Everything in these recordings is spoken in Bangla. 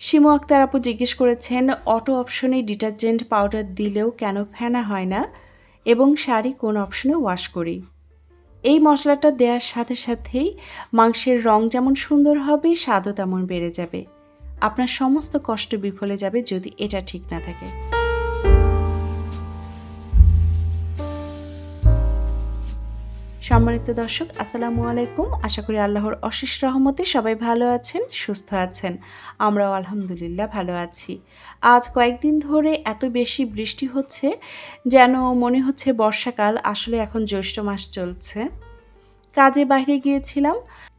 শিমু আক্তার আপু জিজ্ঞেস করেছেন, অটো অপশনে ডিটারজেন্ট পাউডার দিলেও কেন ফেনা হয় না? এবং শাড়ি কোন অপশনে ওয়াশ করি? এই মশলাটা দেওয়ার সাথে সাথেই মাংসের রং যেমন সুন্দর হবে, স্বাদও তেমন বেড়ে যাবে। আপনার সমস্ত কষ্ট বিফলে যাবে যদি এটা ঠিক না থাকে। সম্মানিত দর্শক, আসসালামু আলাইকুম। আশা করি আল্লাহর অশেষ রহমতে সবাই ভালো আছেন, সুস্থ আছেন। আমরাও আলহামদুলিল্লাহ ভালো আছি। আজ কয়েকদিন ধরে এত বেশি বৃষ্টি হচ্ছে যেন মনে হচ্ছে বর্ষাকাল, আসলে এখন জ্যৈষ্ঠ মাস চলছে। কাজে বাইরে গিয়েছিলাম,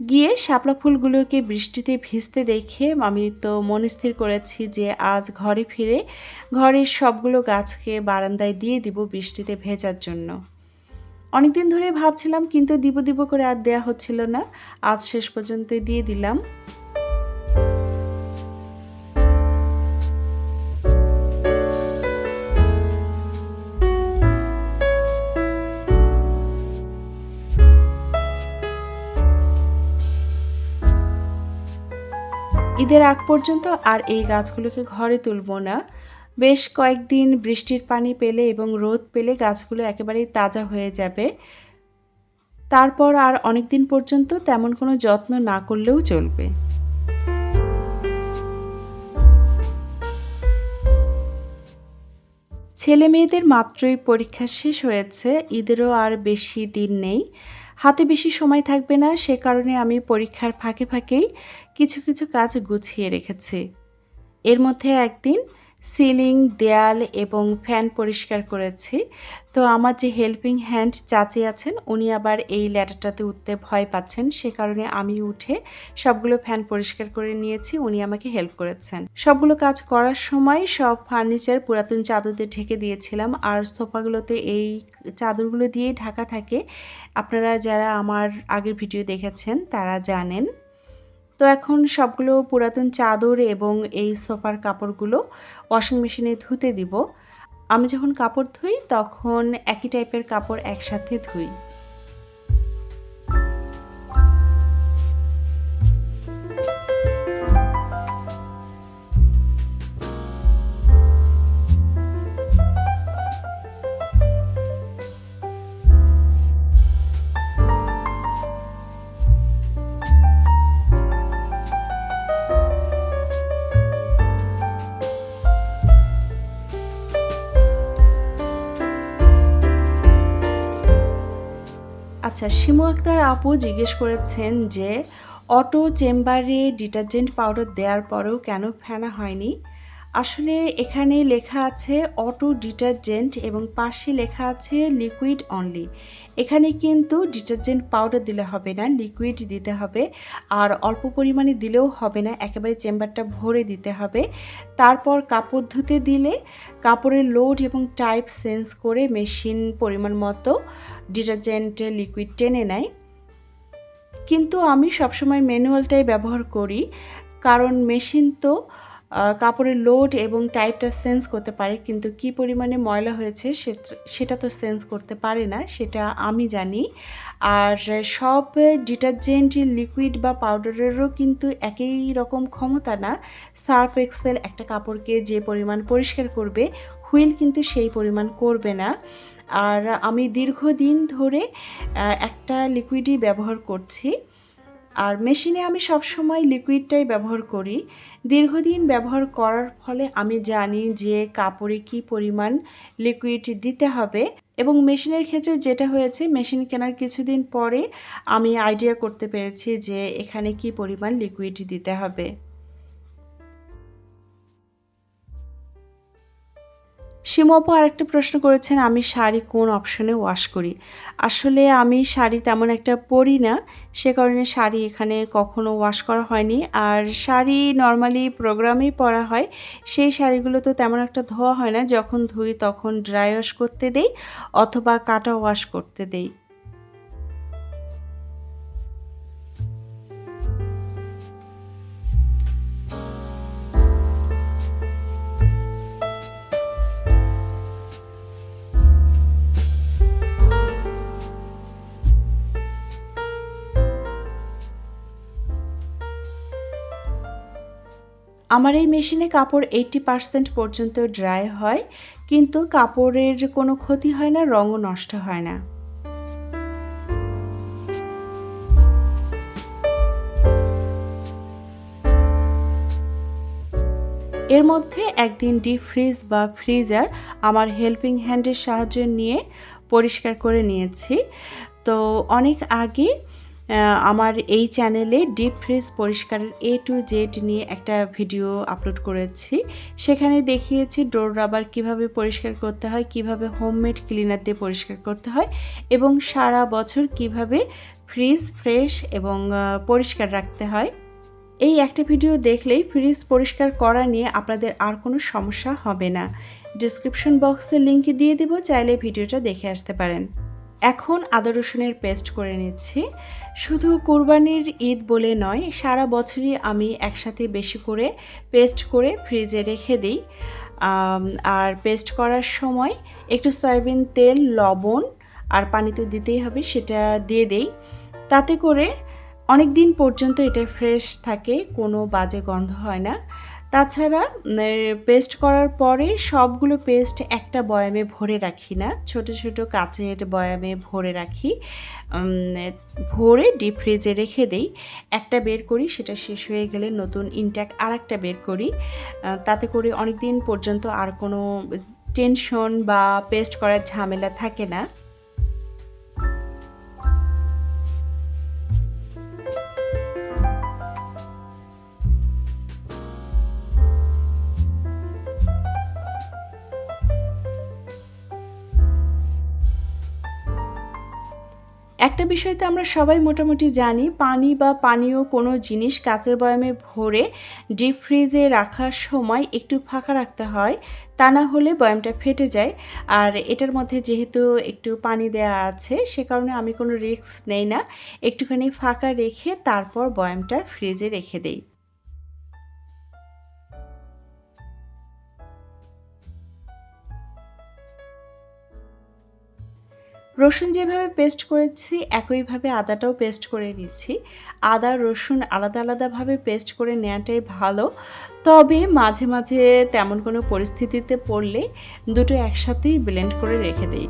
গিয়ে শাপলা ফুলগুলোকে বৃষ্টিতে ভিজতে দেখে আমি তো মন স্থির করেছি যে আজ ঘরে ফিরে ঘরের সবগুলো গাছকে বারান্দায় দিয়ে দিব বৃষ্টিতে ভেজার জন্য। অনেকদিন ধরে ভাবছিলাম, কিন্তু দিব দিব করে আর দেয়া হচ্ছিল না। আজ শেষ পর্যন্ত দিয়ে দিলাম। ঈদের আগ পর্যন্ত আর এই গাছগুলোকে ঘরে তুলব না। বেশ কয়েকদিন বৃষ্টির পানি পেলে এবং রোদ পেলে গাছগুলো একেবারেই তাজা হয়ে যাবে। তারপর আর অনেক দিন পর্যন্ত তেমন কোনো যত্ন না করলেও চলবে। ছেলে মেয়েদের মাত্রই পরীক্ষা শেষ হয়েছে, ঈদেরও আর বেশি দিন নেই। হাতে বেশি সময় থাকবে না, সে কারণে আমি পরীক্ষার ফাঁকে ফাঁকেই কিছু কিছু কাজ গুছিয়ে রেখেছি। এর মধ্যে একদিন সিলিং, দেয়াল এবং ফ্যান পরিষ্কার করেছি। তো আমার যে হেল্পিং হ্যান্ড চাচি আছেন, উনি আবার এই ল্যাটারটাতে উঠতে ভয় পাচ্ছেন। সে কারণে আমি উঠে সবগুলো ফ্যান পরিষ্কার করে নিয়েছি, উনি আমাকে হেল্প করেছেন। সবগুলো কাজ করার সময় সব ফার্নিচার পুরাতন চাদর দিয়ে ঢেকে দিয়েছিলাম। আর সোফাগুলোতে এই চাদরগুলো দিয়েই ঢাকা থাকে। আপনারা যারা আমার আগের ভিডিও দেখেছেন, তারা জানেন তো এখন সবগুলো পুরাতন চাদর এবং এই সোফার কাপড়গুলো ওয়াশিং মেশিনে ধুতে দিব। আমি যখন কাপড় ধুই, তখন একই টাইপের কাপড় একসাথে ধুই। আচ্ছা শিমু আক্তার আপু জিজ্ঞেস করেছেন যে, অটো চেম্বারে ডিটারজেন্ট পাউডার দেওয়ার পরেও কেন ফেনা হয়নি? আসলে এখানে লেখা আছে অটো ডিটারজেন্ট এবং পাশে লেখা আছে লিকুইড অনলি। এখানে কিন্তু ডিটারজেন্ট পাউডার দিলে হবে না, লিকুইড দিতে হবে। আর অল্প পরিমাণে দিলেও হবে না, একেবারে চেম্বারটা ভরে দিতে হবে। তারপর কাপড় ধুতে দিলে কাপড়ের লোড এবং টাইপ সেন্স করে মেশিন পরিমাণ মতো ডিটারজেন্ট, লিকুইড টেনে নেয়। কিন্তু আমি সবসময় ম্যানুয়ালটাই ব্যবহার করি, কারণ মেশিন তো কাপড়ের লোড এবং টাইপটা সেন্স করতে পারে, কিন্তু কি পরিমাণে ময়লা হয়েছে সেটা তো সেন্স করতে পারে না, সেটা আমি জানি। আর সব ডিটারজেন্ট লিকুইড বা পাউডারেরও কিন্তু একই রকম ক্ষমতা না। সার্ফ এক্সেল একটা কাপড়কে যে পরিমাণ পরিষ্কার করবে, হুইল কিন্তু সেই পরিমাণ করবে না। আর আমি দীর্ঘদিন ধরে একটা লিকুইডই ব্যবহার করছি। আর মেশিনে আমি সবসময় লিকুইডটাই ব্যবহার করি। দীর্ঘদিন ব্যবহার করার ফলে আমি জানি যে কাপড়ে কি পরিমাণ লিকুইড দিতে হবে এবং মেশিনের ক্ষেত্রে যেটা হয়েছে, মেশিন কেনার কিছুদিন পরে আমি আইডিয়া করতে পেরেছি যে এখানে কি পরিমাণ লিকুইড দিতে হবে। সীমাপু আরেকটা প্রশ্ন করেছেন, আমি শাড়ি কোন অপশনে ওয়াশ করি? আসলে আমি শাড়ি তেমন একটা পরি না, সে কারণে শাড়ি এখানে কখনো ওয়াশ করা হয়নি। আর শাড়ি নর্মালি প্রোগ্রামেই পরা হয়, সেই শাড়িগুলো তো তেমন একটা ধোয়া হয় না, যখন ধুই তখন ড্রাই ওয়াশ করতে দেই অথবা কাটা ওয়াশ করতে দেই। আমার এই মেশিনে কাপড় এইটটি পার্সেন্ট পর্যন্ত ড্রাই হয়, কিন্তু কাপড়ের কোনো ক্ষতি হয় না, রঙও নষ্ট হয় না। এর মধ্যে একদিন ডিপ ফ্রিজ বা ফ্রিজার আমার হেল্পিং হ্যান্ডের সাহায্য নিয়ে পরিষ্কার করে নিয়েছি। তো অনেক আগে আমার এই চ্যানেলে ডিপ ফ্রিজ পরিষ্কারের এ টু জেড নিয়ে একটা ভিডিও আপলোড করেছি। সেখানে দেখিয়েছি ডোর রাবার কীভাবে পরিষ্কার করতে হয়, কীভাবে হোমমেড ক্লিনার দিয়ে পরিষ্কার করতে হয় এবং সারা বছর কীভাবে ফ্রিজ ফ্রেশ এবং পরিষ্কার রাখতে হয়। এই একটা ভিডিও দেখলেই ফ্রিজ পরিষ্কার করা নিয়ে আপনাদের আর কোনো সমস্যা হবে না। ডিসক্রিপশন বক্সে লিঙ্ক দিয়ে দিব, চাইলে ভিডিওটা দেখে আসতে পারেন। এখন আদা রসুনের পেস্ট করে নিচ্ছি। শুধু কোরবানির ঈদ বলে নয়, সারা বছরই আমি একসাথে বেশি করে পেস্ট করে ফ্রিজে রেখে দিই। আর পেস্ট করার সময় একটু সয়াবিন তেল, লবণ আর পানিতে দিতেই হবে, সেটা দিয়ে দেই। তাতে করে অনেক দিন পর্যন্ত এটা ফ্রেশ থাকে, কোনো বাজে গন্ধ হয় না। তাছাড়া পেস্ট করার পরে সবগুলো পেস্ট একটা বয়ামে ভরে রাখি না। ছোট ছোট কাচের বয়ামে ভরে রাখি। ভরে ডিপ ফ্রিজে রেখে দেই। একটা বের করি, সেটা শেষ হয়ে গেলে নতুন ইনট্যাক আর একটা বের করি। তাতে করে অনেক দিন পর্যন্ত আর কোনো টেনশন বা পেস্ট করার ঝামেলা থাকে না। একটা বিষয় তো আমরা সবাই মোটামুটি জানি, পানি বা পানীয় কোনো জিনিস কাঁচের বয়ামে ভরে ডিপ ফ্রিজে রাখার সময় একটু ফাঁকা রাখতে হয়, তা না হলে বয়ামটা ফেটে যায়। আর এটার মধ্যে যেহেতু একটু পানি দেয়া আছে, সে কারণে আমি কোনো রিস্ক নেই না। একটুখানি ফাঁকা রেখে তারপর বয়ামটা ফ্রিজে রেখে দেই। রসুন যেভাবে পেস্ট করেছি, একইভাবে আদাটাও পেস্ট করে নিচ্ছি। আদা, রসুন আলাদা আলাদাভাবে পেস্ট করে নেওয়াটাই ভালো। তবে মাঝে মাঝে তেমন কোনো পরিস্থিতিতে পড়লে দুটো একসাথেই ব্লেন্ড করে রেখে দিই।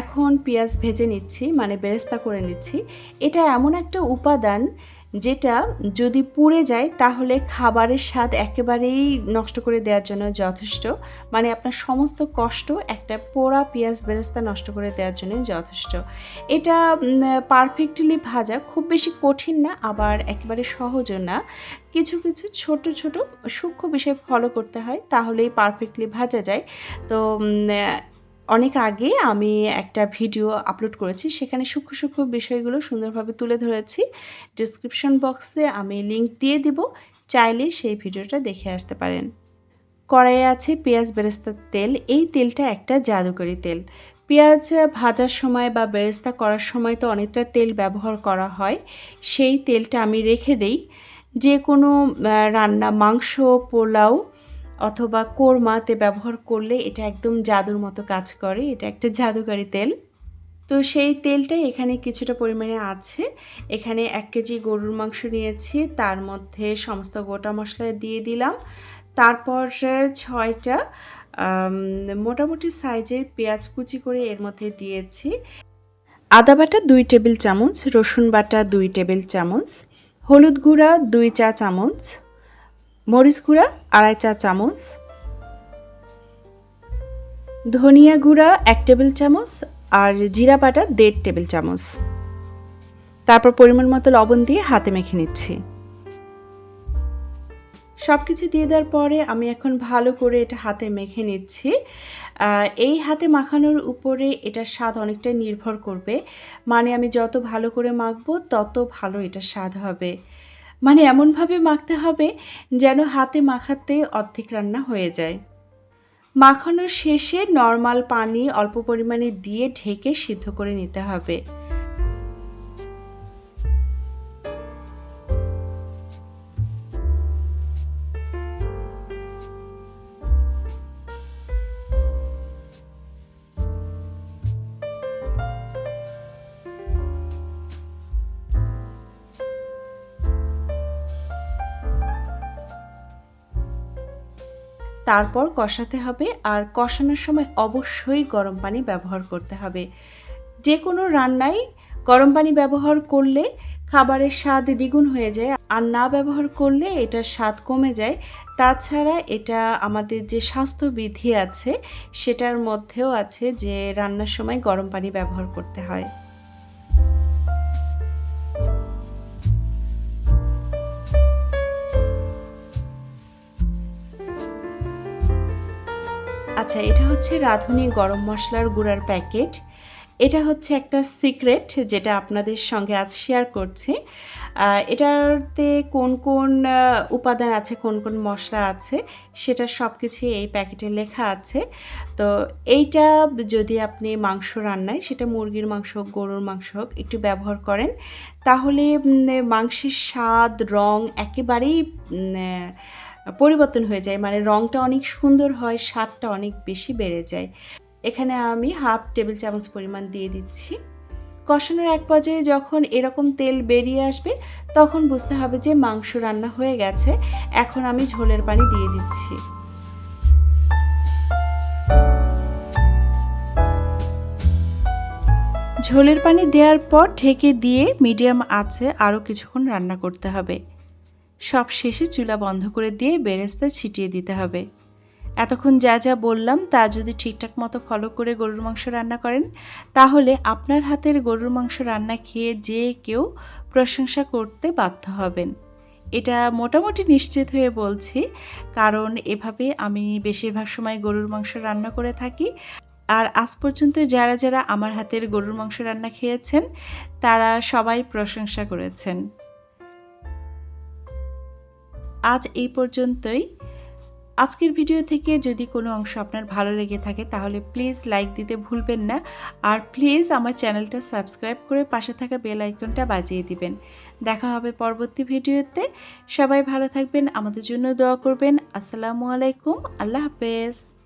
এখন পেঁয়াজ ভেজে নিচ্ছি মানে বেরেস্তা করে নিচ্ছি। এটা এমন একটা উপাদান যেটা যদি পুড়ে যায়, তাহলে খাবারের স্বাদ একেবারেই নষ্ট করে দেওয়ার জন্য যথেষ্ট। মানে আপনার সমস্ত কষ্ট একটা পোড়া পেঁয়াজ বেরেস্তা নষ্ট করে দেওয়ার জন্য যথেষ্ট। এটা পারফেক্টলি ভাজা, খুব বেশি কঠিন না, আবার একেবারে সহজও না। কিছু কিছু ছোট ছোট সূক্ষ্ম বিষয় ফলো করতে হয়, তাহলেই পারফেক্টলি ভাজা যায়। তো অনেক আগে আমি একটা ভিডিও আপলোড করেছি, সেখানে সূক্ষ্ম সূক্ষ্ম বিষয়গুলো সুন্দরভাবে তুলে ধরেছি। ডিসক্রিপশন বক্সে আমি লিংক দিয়ে দিব, চাইলে সেই ভিডিওটা দেখে আসতে পারেন। কড়াইয়ে আছে পেঁয়াজ, বেরেস্তার তেল। এই তেলটা একটা জাদুকরি তেল। পেঁয়াজ ভাজার সময় বা বেরেস্তা করার সময় তো অনেকটা তেল ব্যবহার করা হয়। সেই তেলটা আমি রেখে দেই। যে কোনো রান্না, মাংস, পোলাও অথবা কোরমাতে ব্যবহার করলে এটা একদম জাদুর মতো কাজ করে, এটা একটা জাদুকারি তেল। তো সেই তেলটাই এখানে কিছুটা পরিমাণে আছে। এখানে এক কেজি গরুর মাংস নিয়েছি, তার মধ্যে সমস্ত গোটা মশলা দিয়ে দিলাম। তারপর ছয়টা মোটামুটি সাইজের পেঁয়াজ কুচি করে এর মধ্যে দিয়েছি। আদা বাটা দুই টেবিল চামচ, রসুন বাটা দুই টেবিল চামচ, হলুদ গুঁড়া দুই চা চামচ মরিচ গুঁড়া, আড়াই চা চামচ। ধনিয়া গুঁড়া, এক টেবিল চামচ। আর জিরা বাটা, দেড় টেবিল চামচ। তারপর পরিমাণ মতো লবণ দিয়ে হাতে মেখে নিচ্ছি। সব কিছু দিয়ে দেওয়ার পরে আমি এখন ভালো করে এটা হাতে মেখে নিচ্ছি। এই হাতে মাখানোর উপরে এটার স্বাদ অনেকটাই নির্ভর করবে। মানে আমি যত ভালো করে মাখবো, তত ভালো এটার স্বাদ হবে। মানে এমনভাবে মাখতে হবে যেন হাতে মাখাতে অর্ধেক রান্না হয়ে যায়। মাখানোর শেষে নর্মাল পানি অল্প পরিমাণে দিয়ে ঢেকে সিদ্ধ করে নিতে হবে। তারপর কষাতে হবে আর কষানোর সময় অবশ্যই গরম পানি ব্যবহার করতে হবে। যে কোনো রান্নায় গরম পানি ব্যবহার করলে খাবারের স্বাদ দ্বিগুণ হয়ে যায় আর না ব্যবহার করলে এটার স্বাদ কমে যায়। তাছাড়া এটা আমাদের যে স্বাস্থ্যবিধি আছে সেটার মধ্যেও আছে যে রান্নার সময় গরম পানি ব্যবহার করতে হয়। আচ্ছা এটা হচ্ছে রাঁধুনি গরম মশলার গুঁড়ার প্যাকেট। এটা হচ্ছে একটা সিক্রেট যেটা আপনাদের সঙ্গে আজ শেয়ার করছি। এটাতে কোন কোন উপাদান আছে, কোন কোন মশলা আছে, সেটা সব কিছুই এই প্যাকেটে লেখা আছে। তো এইটা যদি আপনি মাংস রান্নায়, সেটা মুরগির মাংস হোক, গরুর মাংস হোক, একটু ব্যবহার করেন, তাহলে মাংসের স্বাদ, রং একেবারেই পরিবর্তন হয়ে যায়। মানে রংটা অনেক সুন্দর হয়, স্বাদটা অনেক বেশি বেড়ে যায়। এখানে আমি হাফ টেবিল চামচ পরিমাণ দিয়ে দিচ্ছি। কষানোর এক পর্যায়ে যখন এরকম তেল বেরিয়ে আসবে, তখন বুঝতে হবে যে মাংস রান্না হয়ে গেছে। এখন আমি ঝোলের পানি দিয়ে দিচ্ছি। ঝোলের পানি দেওয়ার পর ঢেকে দিয়ে মিডিয়াম আছে আরও কিছুক্ষণ রান্না করতে হবে। সব শেষে চুলা বন্ধ করে দিয়ে বেরেস্তা ছিটিয়ে দিতে হবে। এতক্ষণ যা যা বললাম তা যদি ঠিকঠাক মতো ফলো করে গরুর মাংস রান্না করেন, তাহলে আপনার হাতের গরুর মাংস রান্না খেয়ে যে কেউ প্রশংসা করতে বাধ্য হবেন। এটা মোটামুটি নিশ্চিত হয়ে বলছি, কারণ এভাবে আমি বেশিরভাগ সময় গরুর মাংস রান্না করে থাকি। আর আজ পর্যন্ত যারা যারা আমার হাতের গরুর মাংস রান্না খেয়েছেন, তারা সবাই প্রশংসা করেছেন। আজ এই পর্যন্তই। আজকের ভিডিও থেকে যদি কোনো অংশ আপনার ভালো লেগে থাকে, তাহলে প্লিজ লাইক দিতে ভুলবেন না। আর প্লিজ আমার চ্যানেলটা সাবস্ক্রাইব করে পাশে থাকা বেল আইকনটা বাজিয়ে দিবেন। দেখা হবে পরবর্তী ভিডিওতে। সবাই ভালো থাকবেন, আমাদের জন্য দোয়া করবেন। আসসালামু আলাইকুম, আল্লাহ হাফেজ।